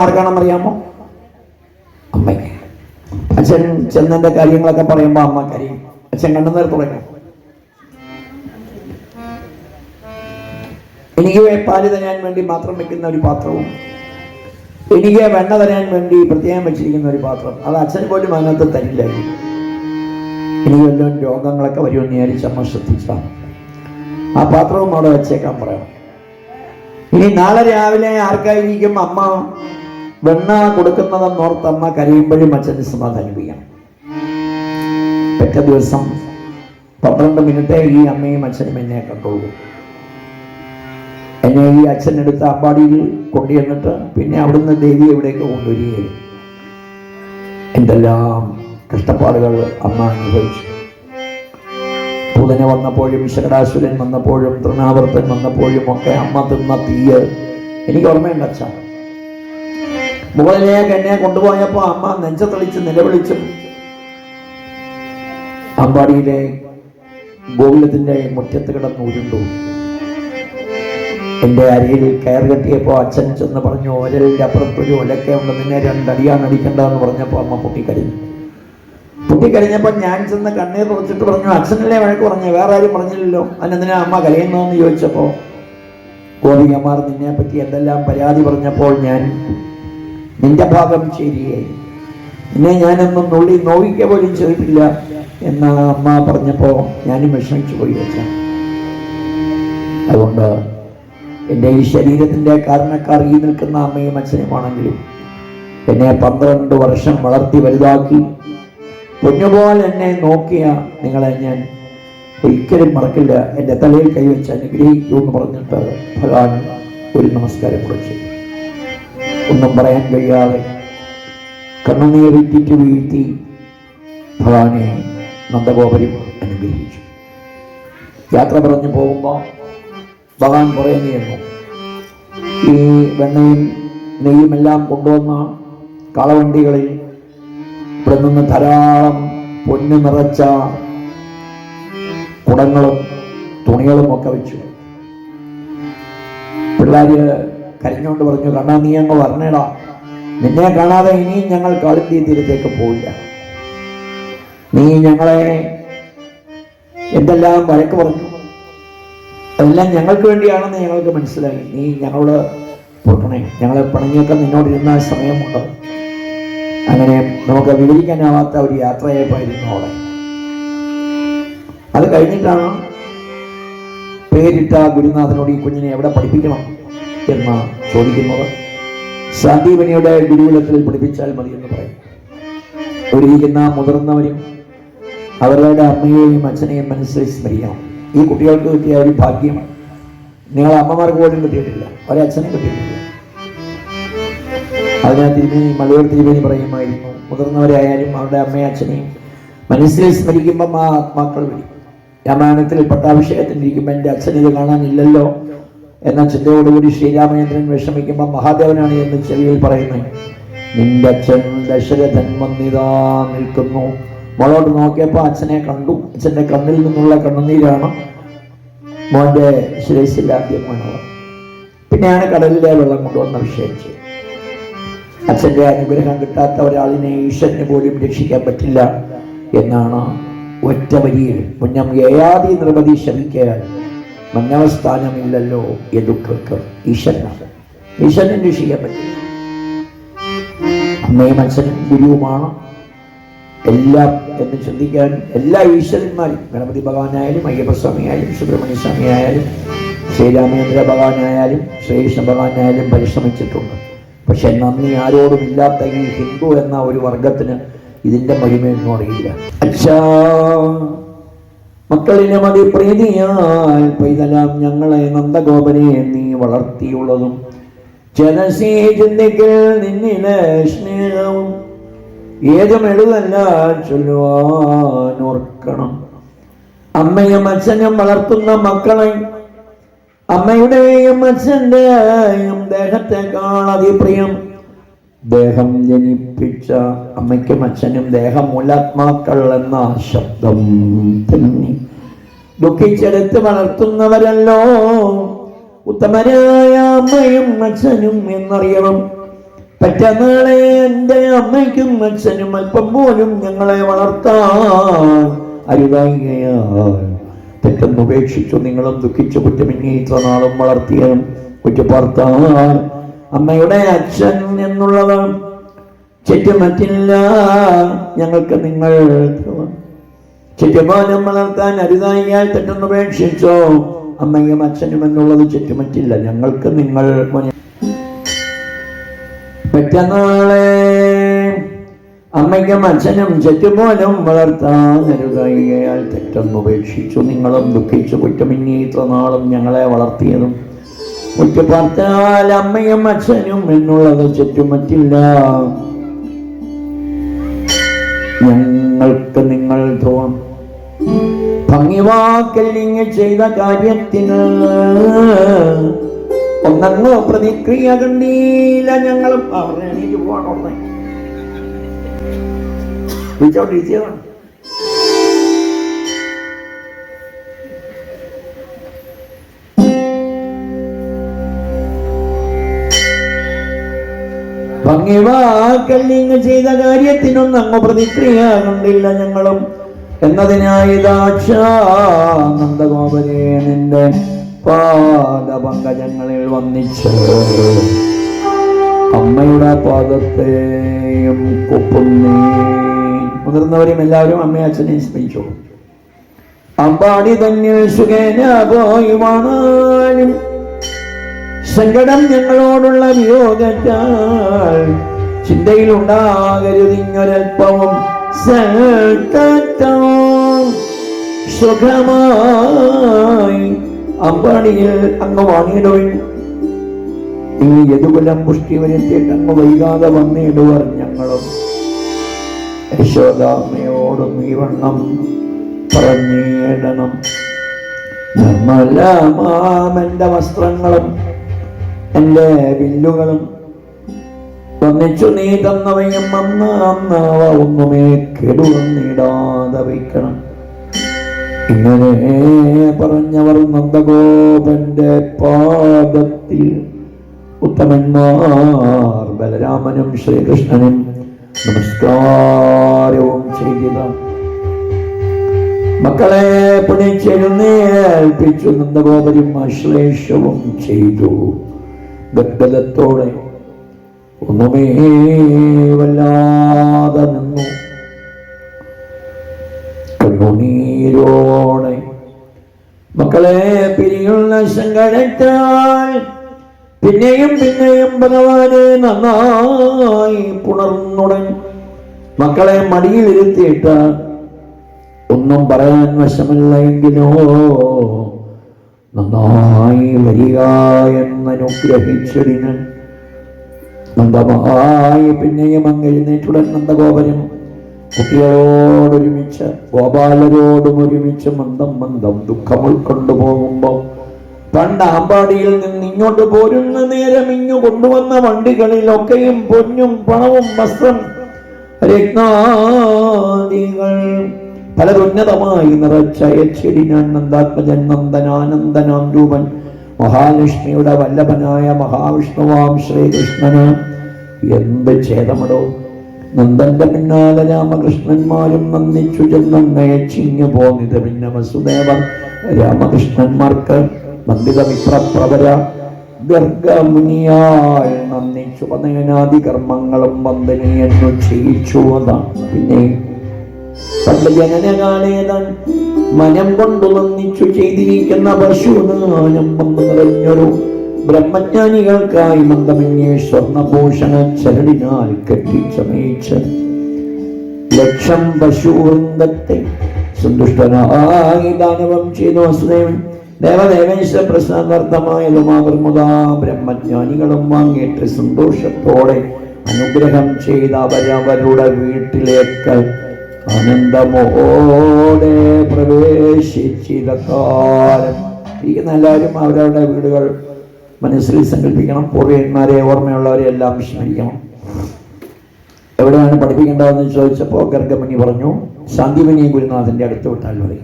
ആർക്കാണെന്നറിയാമോ? അമ്മയ്ക്ക് അച്ഛൻ ചെന്നന്റെ കാര്യങ്ങളൊക്കെ പറയുമ്പോ അമ്മ കരയും അച്ഛൻ കണ്ണുനീർ തുടങ്ങും. എനിക്ക് പാൽ തരാൻ വേണ്ടി മാത്രം വെക്കുന്ന ഒരു പാത്രവും എനിക്ക് വെണ്ണ തരാൻ വേണ്ടി പ്രത്യേകം വെച്ചിരിക്കുന്ന ഒരു പാത്രം അത് അച്ഛൻ പോലും അതിനകത്ത് തരില്ലായിരുന്നു എനിക്ക് വല്ലതും രോഗങ്ങളൊക്കെ വരുമെന്ന് വിചാരിച്ച് അമ്മ ശ്രദ്ധിച്ചാ. ആ പാത്രവും അവിടെ വെച്ചേക്കാൻ പറയാം ഇനി നാളെ രാവിലെ ആർക്കായിരിക്കും അമ്മ വെണ്ണ കൊടുക്കുന്നതെന്ന് ഓർത്ത് അമ്മ കരയുമ്പോഴും അച്ഛന് സമാധാനിപ്പിക്കണം പെറ്റ ദിവസം പന്ത്രണ്ട് മിനിറ്റേ ഈ അമ്മയും അച്ഛനും എന്നെ കണ്ടുള്ളൂ എന്നെ ഈ അച്ഛൻ എടുത്ത അമ്പാടിയിൽ കൊണ്ടുചെന്നിട്ട് പിന്നെ അവിടുന്ന് ദേവി എവിടേക്ക് കൊണ്ടുവരികയും എന്തെല്ലാം കഷ്ടപ്പാടുകൾ അമ്മ അനുഭവിച്ചു. പൂതന വന്നപ്പോഴും ശകടാസുരൻ വന്നപ്പോഴും തൃണാവർത്തൻ വന്നപ്പോഴും ഒക്കെ അമ്മ തിന്ന തീയ് എനിക്ക് ഓർമ്മയുണ്ട് അച്ഛ. മുകളിലേക്ക് എന്നെ കൊണ്ടുപോയപ്പോൾ അമ്മ നെഞ്ചത്തളിച്ച് നിലവിളിച്ചു. അമ്പാടിയിലെ ഗോകുലത്തിന്റെ മുറ്റത്ത് കിടന്ന് ഉരുണ്ടു. എന്റെ അരയിൽ കയർ കെട്ടിയപ്പോൾ അച്ഛൻ ചെന്ന് പറഞ്ഞു ഒരലിന്റെ അപ്പുറത്തൊരു ഒലക്കെ ഉണ്ട് നിന്നെ രണ്ടടിയാണ് അടിക്കണ്ടെന്ന് പറഞ്ഞപ്പോൾ അമ്മ പൊട്ടിക്കരഞ്ഞു. പൊട്ടിക്കരഞ്ഞപ്പോൾ ഞാൻ ചെന്ന് കണ്ണീർ തുറച്ചിട്ട് പറഞ്ഞു അച്ഛനല്ലേ വഴക്ക് പറഞ്ഞു വേറെ ആരും പറഞ്ഞില്ലല്ലോ. അതിനെന്തിനാ അമ്മ കരയുന്നതെന്ന് ചോദിച്ചപ്പോൾ ഗോപികമാർ നിന്നെ പറ്റി എന്തെല്ലാം പരാതി പറഞ്ഞപ്പോൾ ഞാൻ നിന്റെ ഭാഗം ശരിയായി എന്നെ ഞാനൊന്നും നുള്ളി നോവിക്ക പോലും ചെയ്തിട്ടില്ല എന്ന് അമ്മ പറഞ്ഞപ്പോൾ ഞാനും വിഷമിച്ചു പോയി വെച്ച അതുകൊണ്ട് എന്റെ ഈ ശരീരത്തിന്റെ കാരണക്കാർ ഈ നിൽക്കുന്ന അമ്മയും അച്ഛനുമാണെങ്കിലും എന്നെ പന്ത്രണ്ട് വർഷം വളർത്തി വലുതാക്കി പൊന്നുപോലെ എന്നെ നോക്കിയ നിങ്ങളെ ഞാൻ ഒരിക്കലും മറക്കില്ല. എന്റെ തലയിൽ കൈവച്ച് അനുഗ്രഹിക്കൂ എന്ന് പറഞ്ഞിട്ട് ഭഗവാൻ ഒരു നമസ്കാരം കുറിച്ചു ഒന്നും പറയാൻ കഴിയാതെ കണ്ണുനീറിറ്റിട്ട് വീഴ്ത്തി ഭഗവാനെ നന്ദഗോപുരം അനുഗ്രഹിച്ചു. യാത്ര പറഞ്ഞു പോകുമ്പോൾ ഭഗവാൻ പറയുന്നു ഈ വെണ്ണയും നെയ്യുമെല്ലാം കൊണ്ടുവന്ന കളവണ്ടികളിൽ ഇവിടെ നിന്ന് ധാരാളം പൊന്നു നിറച്ച കുടങ്ങളും തുണികളും ഒക്കെ വെച്ചു. പിള്ളേര് കരഞ്ഞുകൊണ്ട് പറഞ്ഞു കണ്ണാ നീ അങ്ങ് വരണേടാ. നിന്നെ കാണാതെ ഇനിയും ഞങ്ങൾ കാളിന്തി തീരത്തേക്ക് പോയില്ല നീ ഞങ്ങളെ എന്തെല്ലാം വഴക്ക് പറഞ്ഞു അതെല്ലാം ഞങ്ങൾക്ക് വേണ്ടിയാണെന്ന് ഞങ്ങൾക്ക് മനസ്സിലായി. നീ ഞങ്ങളോട് പൊട്ടണേ. ഞങ്ങളെ പണിഞ്ഞൊക്കെ നിന്നോട് ഇരുന്ന സമയമുണ്ട്? അങ്ങനെ നമുക്ക് വിവരിക്കാനാവാത്ത ഒരു യാത്രയായിരുന്നു അവിടെ. അത് കഴിഞ്ഞിട്ടാണ് പേരിട്ട ഗുരുനാഥനോട് ഈ കുഞ്ഞിനെ എവിടെ പഠിപ്പിക്കണം? എന്ന് ചോദിക്കുന്നവർ സന്ദീപനിയുടെ ഗുരുകുലത്തിൽ പഠിപ്പിച്ചാൽ മതി എന്ന് പറയും. ഒരുക്കുന്ന മുതിർന്നവരും അവരുടെ അമ്മയെയും അച്ഛനെയും മനസ്സിൽ സ്മരിക്കണം. ഈ കുട്ടികൾക്ക് കിട്ടിയ ഒരു ഭാഗ്യമാണ്. നിങ്ങളെ അമ്മമാർക്ക് പോലും കിട്ടിയിട്ടില്ല. ഒരച്ഛനും കിട്ടിയിട്ടില്ല. അതിനാൽ തിരുമേനി മലയോർ തിരുമേനി പറയുമായിരുന്നു മുതിർന്നവരായാലും അവരുടെ അമ്മയും അച്ഛനെയും മനസ്സിൽ സ്മരിക്കുമ്പം ആ ആത്മാക്കൾ വരും രാമായണത്തിൽ പട്ടാഭിഷേകത്തിൽ ഇരിക്കുമ്പോൾ എന്റെ അച്ഛൻ ഇത് കാണാനില്ലല്ലോ. എന്ന ചിന്തയോടുകൂടി ശ്രീരാമചന്ദ്രൻ വിഷമിക്കുമ്പോൾ മഹാദേവനാണ് എന്ന് ചെവിയിൽ പറയുന്നത്. നിന്റെ അച്ഛൻ ദശരഥൻ വന്നിതാ നിൽക്കുന്നു. മോളോട്ട് നോക്കിയപ്പോൾ അച്ഛനെ കണ്ടു. അച്ഛന്റെ കണ്ണിൽ നിന്നുള്ള കണ്ണുനീരാണ്. മോന്റെ ശിരസിൽ പിന്നെയാണ് കടലിലെ വെള്ളം കൊണ്ടുവന്ന് അഭിഷേകിച്ചത്. അച്ഛന്റെ അനുഗ്രഹം കിട്ടാത്ത ഒരാളിനെ ഈശ്വരനെ പോലും രക്ഷിക്കാൻ പറ്റില്ല എന്നാണ് ഒറ്റ വരിയിൽ. മുന്നം ഏയാതി നിർവധി ശമിക്കാൻ മന്നവസ്ഥാനമില്ലല്ലോ യദുക്കൾക്ക് ഈശ്വരനാണ് ഈശ്വരനെ രക്ഷിക്കാൻ പറ്റില്ല. അമ്മയും അച്ഛനും ഗുരുവുമാണ്. എല്ലാം എന്ന് ചിന്തിക്കാൻ എല്ലാ ഈശ്വരന്മാരും ഗണപതി ഭഗവാനായാലും അയ്യപ്പസ്വാമിയായാലും സുബ്രഹ്മണ്യ സ്വാമി ആയാലും ശ്രീരാമേന്ദ്ര ഭഗവാനായാലും ശ്രീകൃഷ്ണ ഭഗവാനായാലും പരിശ്രമിച്ചിട്ടുണ്ട്. പക്ഷെ നന്ദി ആരോടും ഇല്ലാത്ത ഈ ഹിന്ദു എന്ന ഒരു വർഗത്തിന് ഇതിന്റെ മഹിമയൊന്നും അറിയില്ല. അച്ഛാ! മക്കളിലെ മതി പ്രീതിയാൽ പൈതലാം ഞങ്ങളെ നന്ദഗോപനെ നീ വളർത്തിയുള്ളതും. ജനസീ ചിന്തിക്കൽ നിന്നിലെ സ്നേഹവും ഏതും എഴുതല്ല ചൊല്ലുവാനോർക്കണം അമ്മയും അച്ഛനും വളർത്തുന്ന മക്കളെ അമ്മയുടെയും അച്ഛന്റെയും ദേഹത്തെക്കാൾ അതിപ്രിയം. ദേഹം ജനിപ്പിച്ച അമ്മയ്ക്കും അച്ഛനും ദേഹം മൂലാത്മാക്കൾ എന്ന ശബ്ദം തന്നെ. ദുഃഖിച്ചെടുത്ത് വളർത്തുന്നവരല്ലോ. ഉത്തമരായ അമ്മയും അച്ഛനും എന്നറിയണം. പറ്റനാളെ എന്റെ അമ്മയ്ക്കും അച്ഛനും അല്പം പോലും ഞങ്ങളെ വളർത്താൻ അരുതായികയാൽ തെറ്റെന്ന് ഉപേക്ഷിച്ചു നിങ്ങളും ദുഃഖിച്ചു കുറ്റമിന്നെ ഇത്ര നാളും വളർത്തിയതും കുറ്റപ്പാർത്താൻ അമ്മയുടെ അച്ഛൻ എന്നുള്ളത് ചുറ്റുമറ്റില്ല ഞങ്ങൾക്ക് നിങ്ങൾ ചുറ്റുപാലം വളർത്താൻ അരുതായിയാൽ തെറ്റെന്നുപേക്ഷിച്ചോ അമ്മയും അച്ഛനും എന്നുള്ളത് ചുറ്റുമറ്റില്ല ഞങ്ങൾക്ക് നിങ്ങൾ പെറ്റനാളെ അമ്മയ്ക്കും അച്ഛനും ചുറ്റുപോലും വളർത്താൻ അരുതായികയാൽ തെറ്റെന്നുപേക്ഷിച്ചു നിങ്ങളും ദുഃഖിച്ചു. കുറ്റമിന്നീത്ര നാളും ഞങ്ങളെ വളർത്തിയതും കുറ്റപ്പാർത്താൽ അമ്മയും അച്ഛനും എന്നുള്ളത് ചുറ്റുമറ്റില്ല ഞങ്ങൾക്ക് നിങ്ങൾ തോന്നും. ഭംഗിവാക്കല്ലിങ് ചെയ്ത കാര്യത്തിന് ഒന്നങ്ങോ പ്രതിക്രിയ കണ്ടീല ഞങ്ങളും. അവരെ എനിക്ക് പോവാണ് ഒന്ന് വിളിച്ചോണ്ടിരിക്കുകയാണ് ഭംഗിവാക്കല്ലിങ് ചെയ്ത കാര്യത്തിനൊന്നും അങ്ങ് പ്രതിക്രിയ കണ്ടില്ല ഞങ്ങളും. എന്നതിനായി ദാക്ഷാനന്ദഗോപരെ നിന്റെ പാദപങ്കജങ്ങളിൽ വന്നിച്ച് അമ്മയുടെ പാദത്തെയും കൊപ്പുന്നേ. മുതിർന്നവരും എല്ലാവരും അമ്മയെ അച്ഛനെ സ്മരിച്ചു അമ്പാടി തന്നെ സുഖേന പോയി വാണാലും സങ്കടം ഞങ്ങളോടുള്ള വിയോഗത്താൽ ചിന്തയിലുണ്ടാകരുതിങ്ങൊരൽപ്പവും സൽക്കത്തവും സുഖമായി അമ്പാടിയിൽ അങ്ങ് വാങ്ങിയിടുവിൻ. ഈ യദുകുലം പുഷ്ടി വരുത്തിയിട്ട് അങ്ങ് വൈകാതെ വന്നിടുവർ ഞങ്ങളും. യശോദാമ്മയോടും ഈ വണ്ണം പറഞ്ഞിടണം. നിർമ്മലമാമന്റെ വസ്ത്രങ്ങളും എന്റെ വില്ലുകളും ഒന്നിച്ചു നീ തന്നവയും അന്ന് അന്ന് അവ ഒന്നുമേ കെടുവന്നിടാതെ വയ്ക്കണം. ഇങ്ങനെ പറഞ്ഞവർ നന്ദഗോപന്റെ പാദത്തിൽ ഉത്തമന്മാർ ബലരാമനും ശ്രീകൃഷ്ണനും നമസ്കാരവും ചെയ്യുക മക്കളെ പിടിച്ചെഴുന്നേൽപ്പിച്ചു നന്ദഗോപരും ആശ്ലേഷവും ചെയ്തു. ഗദ്ഗതത്തോടെ ഒന്നുമേ വല്ലാതെ നിന്നു. കണ്ണുനീരോടെ മക്കളെ പിരിയുള്ള സങ്കടത്താൽ പിന്നെയും പിന്നെയും ഭഗവാനെ നന്നായി പുണർന്നുടൻ മക്കളെ മടിയിലിരുത്തിയിട്ട് ഒന്നും പറയാൻ വശമില്ല എങ്കിലോ. നന്നായി വരിക എന്നനുഗ്രഹിച്ചതിന് നന്ദമായി പിന്നെയും അങ്ങ് എഴുന്നേറ്റുടൻ നന്ദഗോപരും കുട്ടികളോടൊരുമിച്ച് ഗോപാലരോടും ഒരുമിച്ച് മന്ദം മന്ദം ദുഃഖം ഉൾക്കൊണ്ടു പോകുമ്പോൾ പണ്ട് ആമ്പാടിയിൽ നിന്ന് ഇങ്ങോട്ട് പോരുന്ന നേരം ഇങ്ങു കൊണ്ടുവന്ന വണ്ടികളിലൊക്കെയും പൊന്നും പണവും വസ്ത്രം രത്നാദികൾ പലതുന്നതമായി നിറച്ച ഞാൻ നന്ദാത്മജൻ നന്ദനാനന്ദനാം രൂപൻ മഹാലക്ഷ്മിയുടെ വല്ലഭനായ മഹാവിഷ്ണുവാം ശ്രീകൃഷ്ണന്. എന്ത് ഛേദമടോ. നന്ദന്റെ പിന്നാലെ രാമകൃഷ്ണന്മാരും നന്ദിച്ചു ചെന്നങ്ങയച്ചിങ്ങു പോന്നിത് പിന്നെ വസുദേവർ രാമകൃഷ്ണന്മാർക്ക് മന്ദിതമിത്രപ്രവര ഗർഗമുനിയാൽ നന്ദിച്ചു പതയനാദി കർമ്മങ്ങളും വന്ദനീയെന്നു ചെയ്യിച്ചു അതാണ് പിന്നെ പണ്ട് ജനനകാലേതൻ മനം കൊണ്ടു വന്നിച്ചു ചെയ്തിരിക്കുന്ന പശുനാനം നിറഞ്ഞൊരു ബ്രഹ്മജ്ഞാനികൾക്കായി മന്ദമന്യേ സ്വർണഭൂഷണ ചരടിനാൽ കെട്ടിച്ചമയിച്ച് ലക്ഷം പശുവൃന്ദത്തെ സന്തുഷ്ടനായി ദാനവം ചെയ്തു വസുദേവൻ. ദേവദേവേശ്വര പ്രസാദാർത്ഥമായതുമാകർമുദാ ബ്രഹ്മജ്ഞാനികളും വാങ്ങിയിട്ട് സന്തോഷത്തോടെ അനുഗ്രഹം ചെയ്ത അവരവരുടെ വീട്ടിലേക്ക് ആനന്ദമോടെ പ്രവേശിച്ചിത കാലം ഇരിക്കുന്ന എല്ലാവരും അവരവരുടെ വീടുകൾ മനസ്സിൽ സങ്കല്പിക്കണം. പൂർവന്മാരെ ഓർമ്മയുള്ളവരെ എല്ലാം സ്മരിക്കണം എവിടെയാണ് പഠിപ്പിക്കേണ്ടതെന്ന് ചോദിച്ചപ്പോൾ ഗർഗമണി പറഞ്ഞു ശാന്തിമണി ഗുരുനാഥന്റെ അടുത്ത് വിട്ടാൽ മതി.